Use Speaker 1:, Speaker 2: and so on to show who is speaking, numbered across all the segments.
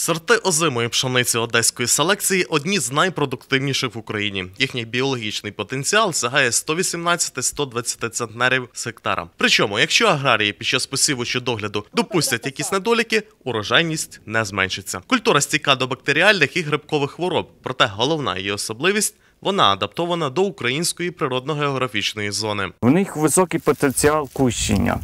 Speaker 1: Сорти озимої пшениці одеської селекції одні з найпродуктивніших в Україні. Їхній біологічний потенціал сягає 118-120 центнерів з гектара. Причому, якщо аграрії під час посіву чи догляду допустять якісь недоліки, урожайність не зменшиться. Культура стійка до бактеріальних і грибкових хвороб, проте головна її особливість. Вона адаптована до української природно-географічної зони.
Speaker 2: В них високий потенціал кущення.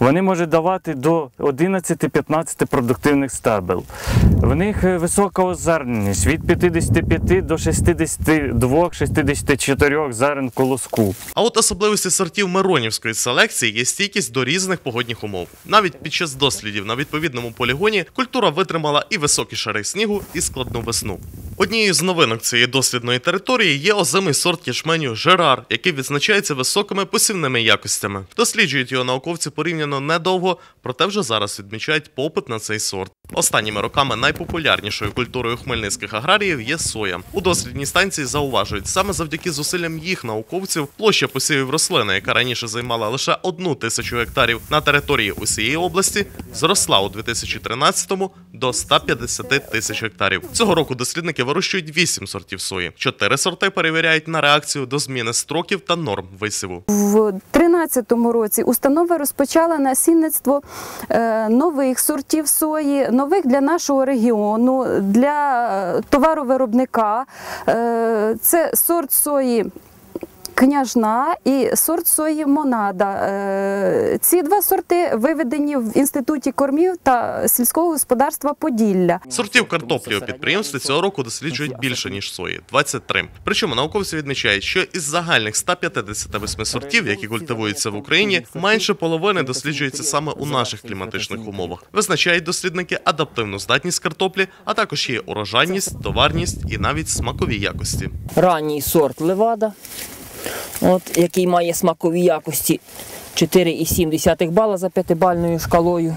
Speaker 2: Вони можуть давати до 11-15 продуктивних стебел. В них е, висока озерненість від 55 до 62-64 зерен колоску.
Speaker 1: А от особливості сортів Миронівської селекції є стійкість до різних погодних умов. Навіть під час дослідів на відповідному полігоні культура витримала і високі шари снігу, і складну весну. Однією з новинок цієї дослідної території є озимий сорт ячменю Жерар, який відзначається високими посівними якостями. Досліджують його науковці порівняно недовго, проте вже зараз відмічають попит на цей сорт. Останніми роками найпопулярнішою культурою хмельницьких аграріїв є соя. У дослідній станції зауважують, саме завдяки зусиллям їх науковців площа посівів рослини, яка раніше займала лише одну тисячу гектарів на території усієї області, зросла у 2013-му до 150 тисяч гектарів. Цього року дослідники вирощують 8 сортів сої. Чотири сорти перевіряють на реакцію до зміни строків та норм висіву.
Speaker 3: В 2013 році установа розпочала насінництво е, нових сортів сої, нових для нашого регіону, для е, товаровиробника. Е, Це сорт сої. Княжна і сорт сої Монада. Е, Ці два сорти виведені в інституті кормів та сільського господарства Поділля.
Speaker 1: Сортів картоплі у підприємстві цього року досліджують більше ніж сої 23. Причому науковці відмічають, що із загальних 158 сортів, які культивуються в Україні, менше половини досліджуються саме у наших кліматичних умовах. Визначають дослідники адаптивну здатність картоплі, а також її урожайність, товарність і навіть смакові якості.
Speaker 4: ранній сорт левада, от, який має смакові якості 4,7 бала за п'ятибальною шкалою.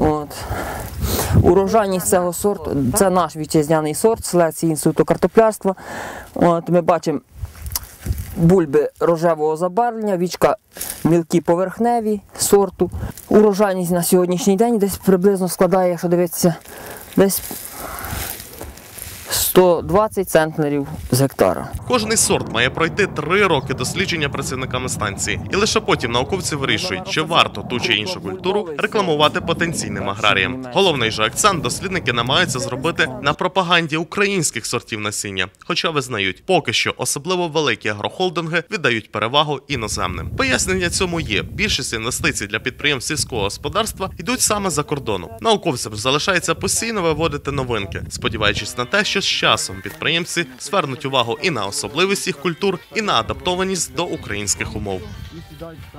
Speaker 4: От. Урожайність цього сорту це наш вітчизняний сорт селекції інституту картоплярства. От, ми бачимо бульби рожевого забарвлення, вічка мілкі поверхневі сорту. Урожайність на сьогоднішній день десь приблизно складає, якщо дивитися, десь 120 центнерів з гектара.
Speaker 1: Кожний сорт має пройти три роки дослідження працівниками станції, і лише потім науковці вирішують, чи варто ту чи іншу культуру рекламувати потенційним аграріям. Головний же акцент дослідники намагаються зробити на пропаганді українських сортів насіння, хоча визнають, поки що особливо великі агрохолдинги віддають перевагу іноземним. Пояснення цьому є. Більшість інвестицій для підприємств сільського господарства йдуть саме за кордону. Науковцям залишається постійно виводити новинки, сподіваючись на те, що з часом підприємці звернуть увагу і на особливість їх культур, і на адаптованість до українських умов.